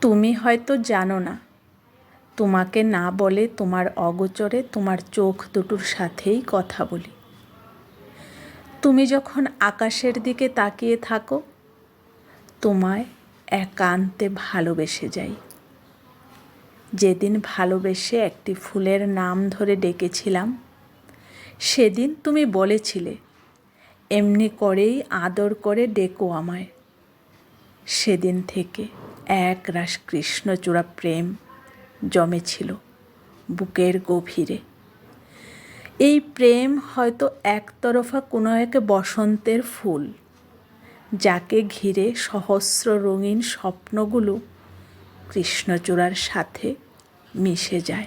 তুমি হয়তো জানো না। তোমাকে না বলে তোমার অগোচরে তোমার চোখ দুটোর সাথেই কথা বলি। তুমি যখন আকাশের দিকে তাকিয়ে থাকো, তোমায় একান্তে ভালোবেসে যাই। যেদিন ভালোবেসে একটি ফুলের নাম ধরে ডেকেছিলাম, সেদিন তুমি বলেছিলে, এমনি করেই আদর করে ডেকো আমায়। সেদিন থেকে এক রাস কৃষ্ণচূড়া প্রেম জমেছিল বুকের গভীরে। এই প্রেম হয়তো একতরফা কোনো এক বসন্তের ফুল, যাকে ঘিরে সহস্র রঙিন স্বপ্নগুলো কৃষ্ণচূড়ার সাথে মিশে যায়।